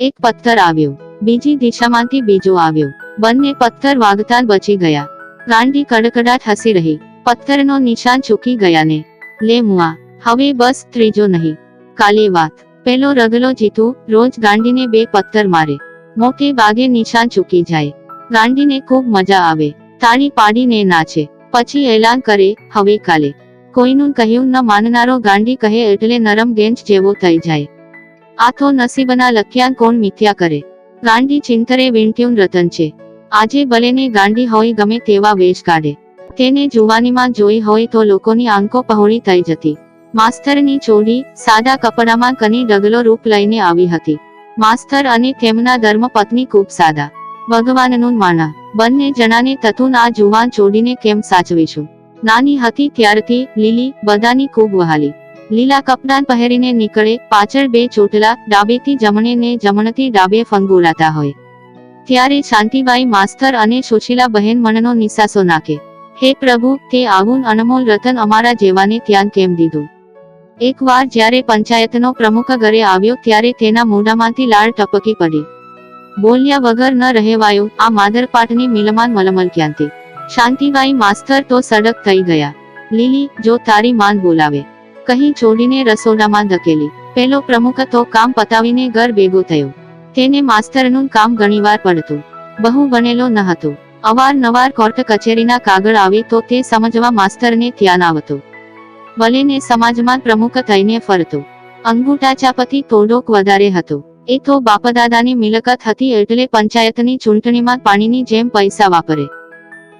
એક પથ્થર આવ્યો. બીજી દિશામાંથી બીજો આવ્યો. બંને પથ્થર વાગતા બચી ગયા. ગાંડી કડકડાટ હસી રહી. પથ્થરનો નિશાન ચૂકી ગયા ને લે મુઆ, હવે બસ ત્રીજો નહીં. કાલે વાત. પેલો રગલો જીતુ રોજ ગાંડીને બે પથ્થર મારે. મોટે ભાગે નિશાન ચૂકી જાય. ગાંડીને ખૂબ મજા આવે. તાળી પાડીને નાચે. પછી એલાન કરે, હવે કાલે. કોઈનું કહ્યું ન માનનારો ગાંડી કહે એટલે નરમ ગેંજ જેવો થઈ જાય. આ તો નસીબના લખ્યા કોણ મિથ્યા કરે? ગાંડી ચિંતરે વીંટ્યું રતન છે. આજે ભલેને ગાંડી હોય ગમે તેવા વેશ કાઢે. તેને જુવાનીમાં જોઈ હોય તો લોકોની આંકો પહોળી થઈ જતી. માસ્તરની ચોડી સાદા કપડામાં કની ડગલો રૂપ લઈને આવી હતી. માસ્તર અને તેમના ધર્મપત્ની ખૂબ સાદા. ભગવાનનું માના. બંને જણાને તથુન આ જુવાન ચોડીને કેમ સાચવીશું? નાની હતી ત્યારથી લીલી, બધાની ખૂબ વહાલી. લીલા કપડાં પહેરીને નીકળે, પાછળ બે ચોટલા ડાબેથી જમણે ને જમણથી ડાબે ફંગોળાતા હોય. ત્યારે શાંતિબાઈ માસ્તર અને સુશીલા બહેન મનનો નિસાસો નાખે. હે પ્રભુ, તે આવું અનમોલ રતન અમારા જેવાને ધ્યાન કેમ દીધું એકવાર જ્યારે પંચાયતનો પ્રમુખ ઘરે આવ્યો ત્યારે તેના મોઢામાંથી લાળ ટપકી પડી. બોલ્યા વગર ન રહેવાયું, આ માદરપાટની મિલમાન મલમલ ક્યાંથી? શાંતિબાઈ માસ્તર તો સડક થઈ ગયા. લીલી, જો તારી માન બોલાવે. કહી છોડીને રસોડામાં ધકેલી. પેલો પ્રમુખ તો કામ પતાવીને ઘર ભેગો થયો. તેને માસ્તરનું કામ ઘણીવાર પડતું. બહુ બનેલો ન હતો. અવારનવાર કોર્ટ કચેરીના કાગળ આવે તો તે સમજવા માસ્તરને ધ્યાન આવતું. ભલેને સમાજમાં પ્રમુખ થઈને ફરતો. અંગૂઠા ચાપથી થોડોક વધારે હતો. એ તો બાપદાદાની મિલકત હતી એટલે પંચાયતની ચૂંટણીમાં પાણીની જેમ પૈસા વાપરે.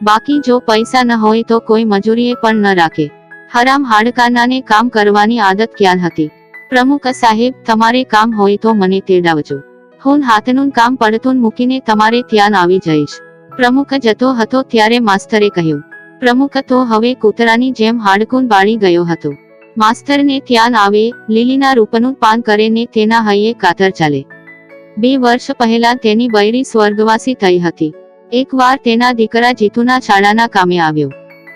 બાકી જો પૈસા ન હોય તો કોઈ મજૂરીએ પણ ન રાખે. હરામ હાડકાનાને કામ કરવાની આદત ક્યાં હતી? પ્રમુખ સાહેબ, તમારે કામ હોય તો મને તેડાવજો. હું હાથનું કામ પડતું મૂકીને તમારે ત્યાં આવી જઈશ. પ્રમુખ જતો હતો ત્યારે માસ્તરે કહ્યું, પ્રમુખ, તો હવે કૂતરાની જેમ હાડકું બાળી ગયો હતો. માસ્તરને ત્યાં આવે, લીલીના રૂપનું પાન કરે ને તેના હૈયે કાતર ચાલે. બે વર્ષ પહેલા તેની બૈરી સ્વર્ગવાસી થઈ હતી. એકવાર તેના દીકરા જીતુના શાળાના કામે આવ્યો.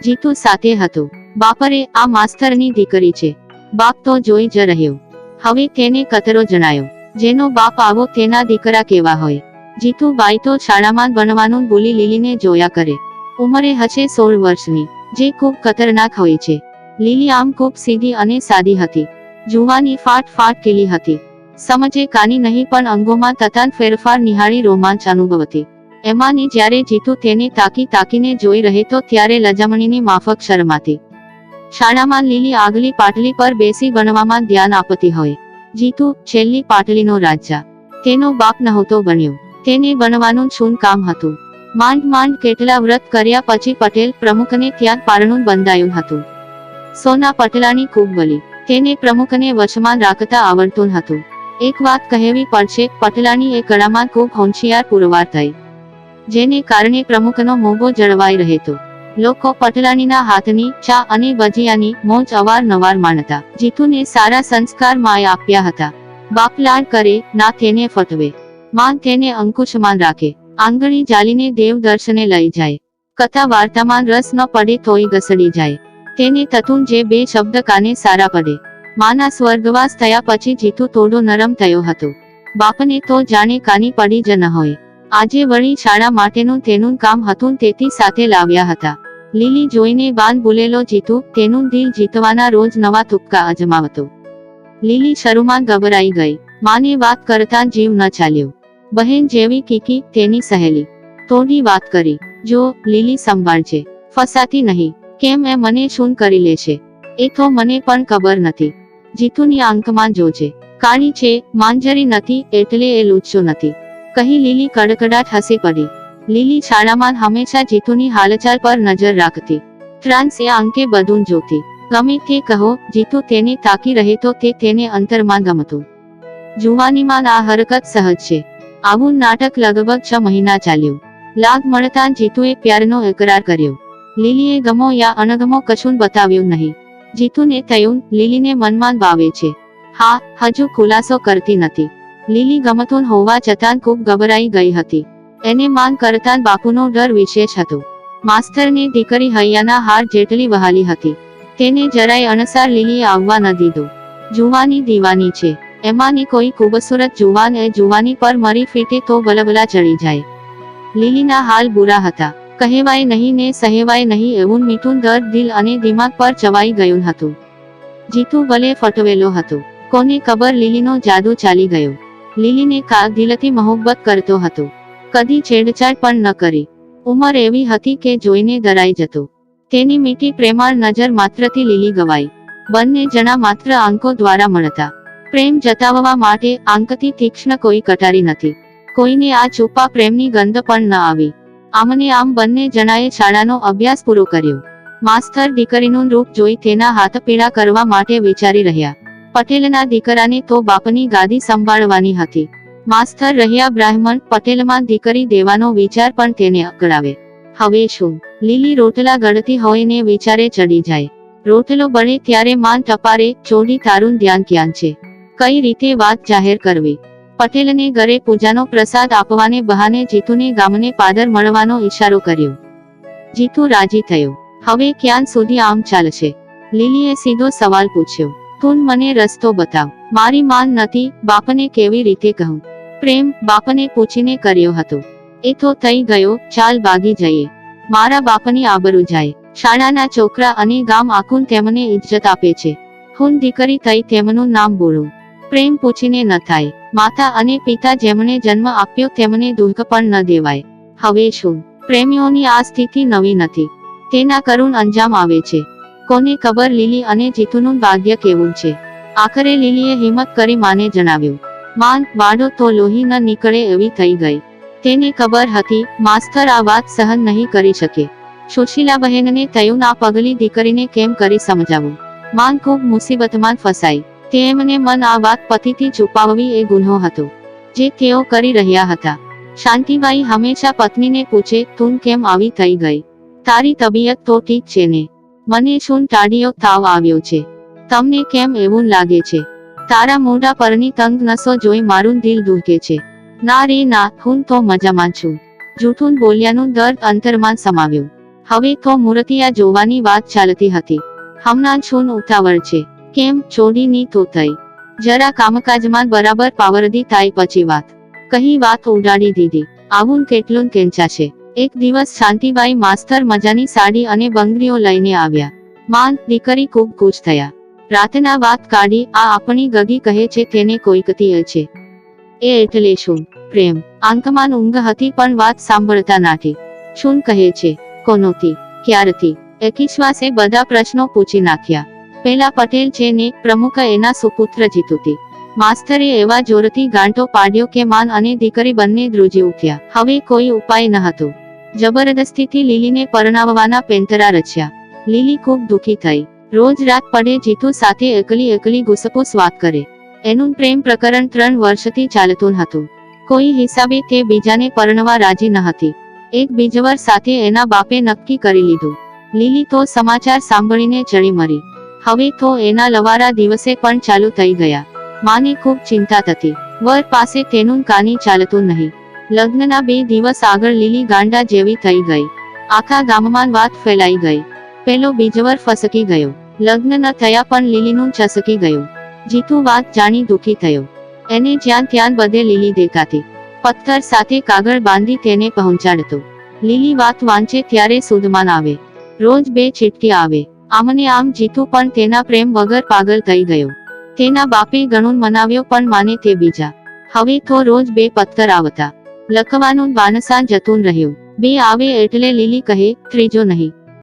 જીતુ સાથે હતો. બાપરે આ માસ્તરની દીકરી છે. બાપ તો જોઈ જ રહ્યો. હવે તેને કતરો જણાયો. જેનો બાપ આવો તેના દીકરા કેવા હોય. જીતુબાઈ તો શાળામાં બનવાનું બોલી લીલીને જોયા કરે. ઉંમરે હશે સોળ વર્ષની. જે ખૂબ ખતરનાક હોય છે. લીલી આમ ખૂબ સીધી અને સાદી હતી. જુવાની ફાટ ફાટ કેલી હતી. સમજે કાની નહીં પણ અંગોમાં તથાન ફેરફાર નિહાળી રોમાંચ અનુભવતી. એમાંની જ્યારે જીતુ તેને તાકી તાકીને જોઈ રહે તો ત્યારે લજામણીની માફક શરમાતી. શાળામાં લીલી આગલી પાટલી પર બેસી ગણવામાં ધ્યાન આપતી હોય. જીતુ, છેલ્લી પાટલીનો રાજા. તેનો બાપ નહોતો બન્યો. તેને ગણવાનું શું કામ હતું? માંડ માંડ કેટલા વ્રત કર્યા પછી પટેલ પ્રમુખને ત્યાં પારણું બંધાયું હતું. સોના પટલાની ખૂબ બલી. તેને પ્રમુખને વચમાં રાખતા આવડતું હતું. એક વાત કહેવી પડશે, પટલાની એ કળામાં ખૂબ હોંશિયાર પુરવાર થઈ. જેને કારણે પ્રમુખનો મોભો જળવાઈ રહેતો. લોકો પટલાણીના હાથની, ચા અને ભજીયાની મોજ અવારનવાર માણતા. જીતુને સારા સંસ્કાર માય આપ્યા હતા. બાપ લાડ કરે, ના તેને ફટવે. માન તેને અંકુશમાં રાખે. આંગળી જાલીને દેવ દર્શને લઈ જાય. કથા વાર્તામાં રસ ન પડે તોય ઘસડી જાય. તેને થતું જે બે શબ્દ કાને સારા પડે. માના સ્વર્ગવાસ થયા પછી જીતુ થોડો નરમ થયો હતો. બાપને તો જાણે કાની પડી જ ન હોય. આજે વળી શાળા માટેનું તેનું કામ હતું તેથી સાથે લાવ્યા હતા. લીલી જોઈને બાન બોલેલો જીતુ, તેનું દિલ જીતવાના રોજ નવા તુક્કા અજમાવતો. લીલી શરૂમાં ગભરાઈ ગઈ. માને વાત કરતા જીવ ન ચાલ્યો. બહેન જેવી કીકી તેની સહેલી. થોડી વાત કરી. જો, લીલી સંભાળજે. ફસાતી નહીં. કેમ એ મને શું કરી લેશે? એ તો મને પણ ખબર નથી. જીતુની આંખમાં જોજે. કાળી છે, માંજરી નથી, એટલે એ લૂચ્યો નથી. કહી લીલી કડકડાટ હસી પડી. લીલી શાળામાં હંમેશા જીતુની હાલચાલ પર નજર રાખતી. ટ્રાન્સ એ અંકે બધું જોતી. ગમે તે કહો, જીતુ તેને તાકી રહે તો તે તેને અંતરમાં ગમતું. જુવાનીમાં આ હરકત સહજ છે. આવું નાટક લગભગ છ મહિના ચાલ્યું. લાગ મળતા જીતુએ પ્યારનો એકરાર કર્યો. લીલીએ ગમો યા અણગમો કશું બતાવ્યું નહીં. જીતુને થયું, લીલીને મનમાં ભાવે છે. હા, હજુ ખુલાસો કરતી નથી. લીલી ગમતું હોવા છતાં ખૂબ ગભરાઈ ગઈ હતી. એને માન કરતાં બાપુનો ડર વિશેષ હતો. માસ્તરની દીકરી હૈયાના હાર જેટલી વહાલી હતી. તેને જરાય અણસાર લીલી આવવા ન દીધો. જુવાની દીવાની છે. એમાંની કોઈ ખૂબસૂરત જુવાન એ જુવાની પર મરી ફીટે તો બલબલા ચડી જાય. લીલીના હાલ બુરા હતા. કહેવાય નહીં ને સહેવાય નહીં એવું મીઠું દર દિલ અને દિમાગ પર ચવાઈ ગયું હતું. જીતુ ભલે ફટવેલો હતો. કોને ખબર લીલીનો જાદુ ચાલી ગયો. લીલીને કા દિલથી મોહબ્બત કરતો હતો. કદી છેડછાડ પણ ન કરી. ઉંમર એવી હતી કે જોઈને ડરાઈ જતો. તેની મીઠી પ્રેમાળ નજર માત્રથી લીલી ગવાઈ. બંને જણા માત્ર આંકો દ્વારા મળતા. પ્રેમ જતાવવા માટે આંકથી તીક્ષ્ણ કોઈ કટારી નથી. કોઈને આ છુપા પ્રેમની ગંધ પણ ન આવી. આમને આમ બંને જણાએ શાળાનો અભ્યાસ પૂરો કર્યો. માસ્તર દીકરીનું રૂપ જોઈ તેના હાથ પીડા કરવા માટે વિચારી રહ્યા. પટેલના દીકરાને તો બાપની ગાદી સંભાળવાની હતી. માસ્તર રહ્યા બ્રાહ્મણ પટેલમાં દીકરી દેવાનો વિચાર પણ તેને અકળાવે. હવે શું? લીલી રોટલા ગળતી હોય ને વિચારે ચડી જાય. રોટલો બળે ત્યારે માન ટપારે ચોડી તારું ધ્યાન ક્યાં છે. કઈ રીતે વાત જાહેર કરવી? પટેલને ઘરે પૂજાનો પ્રસાદ આપવાને બહાને જીતુને ગામને પાદર મળવાનો ઈશારો કર્યો. જીતુ રાજી થયો. હવે ક્યાં સુધી આમ ચાલશે? લીલીએ સીધો સવાલ પૂછ્યો. તું મને રસ્તો બતાવ. મારી માન નથી, બાપને કેવી રીતે કહું? પ્રેમ, બાપને પૂછીને કર્યો હતો. એ તો થઈ ગયો, ચાલ ભાગી જઈએ. મારા બાપની આબરૂ જાય. શાળાના છોકરા અને ગામ આખું તેમને ઇજ્જત આપે છે. હું દીકરી થઈ તેમનું નામ બોલું. પ્રેમ પૂછીને ન થાય. માતા અને પિતા જેમને જન્મ આપ્યો તેમને દુઃખ પણ ન દેવાય. હવે શું? પ્રેમીઓની આ સ્થિતિ નવી નથી. તેના કરુણ અંજામ આવે છે. કોને ખબર લીલી અને જીતુનું ભાગ્ય કેવું છે. આખરે લીલીએ હિંમત કરી માને જણાવ્યું, માન, વાડો, તો લોહી ન નીકળે એવી થઈ ગઈ. તેને ખબર હતી, માસ્તર આ વાત સહન નહીં કરી શકે. સુશીલા બહેનને થયું ના પગલી દીકરીને કેમ કરી સમજાવું? માન ખૂબ મુસીબતમાં ફસાઈ. તેમને મન આ વાત પતિથી છુપાવવી એ ગુનો હતો, જે તેઓ કરી રહ્યા હતા. શાંતિબાઈ હંમેશા પત્નીને પૂછે, તું કેમ આવી થઈ ગઈ? તારી તબિયત તો ઠીક છે ને? મને શું ટાઢિયો તાવ આવ્યો છે? તમને કેમ એવું લાગે છે? તારા મોઢા પરની તંગ નસો જોઈ મારું દિલ દુખે છે. ના રે ના, હું તો મજામાં છું. જૂઠું બોલ્યાનું દર્દ અંતરમાં સમાવ્યું. હવે તો મૂર્તિયા જોવાની વાત ચાલતી હતી. હમણાં છું ઉતાવળ છે. કેમ? ચોડીની તો થઈ. જરા કામકાજમાં બરાબર પાવરદી થાય પછી વાત. કહી વાત ઉડાડી દીધી. આવું કેટલું કેંચાશે? એક દિવસ શાંતિબાઈ માસ્તર મજાની સાડી અને બંગડીઓ લઈને આવ્યા. માન, દીકરી ખૂબ ખુશ થયા. રાતના વાત કાઢી, આ આપણી ગગી કહે છે તેને કોઈકતી છે એ એટલે શું? પ્રેમ. આંકમાન ઊંઘ હતી પણ વાત સાંભળતા નાથી શું કહે છે? કોનોથી? ક્યારથી? એકીશ્વાસે બધા પ્રશ્નો પૂછી નાખ્યા. પેલા પટેલ છે ને, પ્રમુખ એના સુપુત્ર જીતુતી માસ્તરે એવા જોરથી ગાંઠો પાડ્યો કે માન અને દીકરી બંને ધ્રુજી ઉઠ્યા. હવે કોઈ ઉપાય ન હતો. જબરદસ્તીથી લીલીને પરણાવવાના પેંતરા રચ્યા. લીલી ખૂબ દુઃખી થઈ. રોજ રાત પડે જીતુ સાથે એકલી એકલી ગુસપુસ વાત કરે. એનું પ્રેમ પ્રકરણ ત્રણ વર્ષથી ચાલતું હતું. કોઈ હિસાબે તે બીજાને પરણવા રાજી ન હતી. એક બીજવર સાથે એના બાપે નક્કી કરી લીધું. લીલી તો સમાચાર સાંભળીને ચડી મરી. હવે તો એના લવારા દિવસે પણ ચાલુ થઈ ગયા. માને ખૂબ ચિંતા થતી. વર પાસે તેનું કાની ચાલતું નહીં. લગ્નના બે દિવસ આગળ લીલી ગાંડા જેવી થઈ ગઈ. આખા ગામમાં વાત ફેલાઈ ગઈ. પેલો બીજવર ફસકી ગયો. લગ્ન ન થયા પણ લીલીનું ચસકી ગયું. જીતુ વાત જાણી દુખી થયો. એને જ્યાં ત્યાં બધે લીલી દેખાતી. પથ્થર સાથે કાગળ બાંધી તેને પહોંચાડતો. લીલી વાત વાંચે ત્યારે સુદમાન આવે. રોજ બે છીટકી આવે. આમને આમ જીતુ પણ તેના પ્રેમ વગર પાગલ થઈ ગયો. તેના બાપે ગણું મનાવ્યો પણ માને તે બીજા. હવે તો રોજ બે પથ્થર આવતા. લખવાનું બાનસાન જતું રહ્યું. બે આવે એટલે લીલી કહે ત્રીજો નહીં.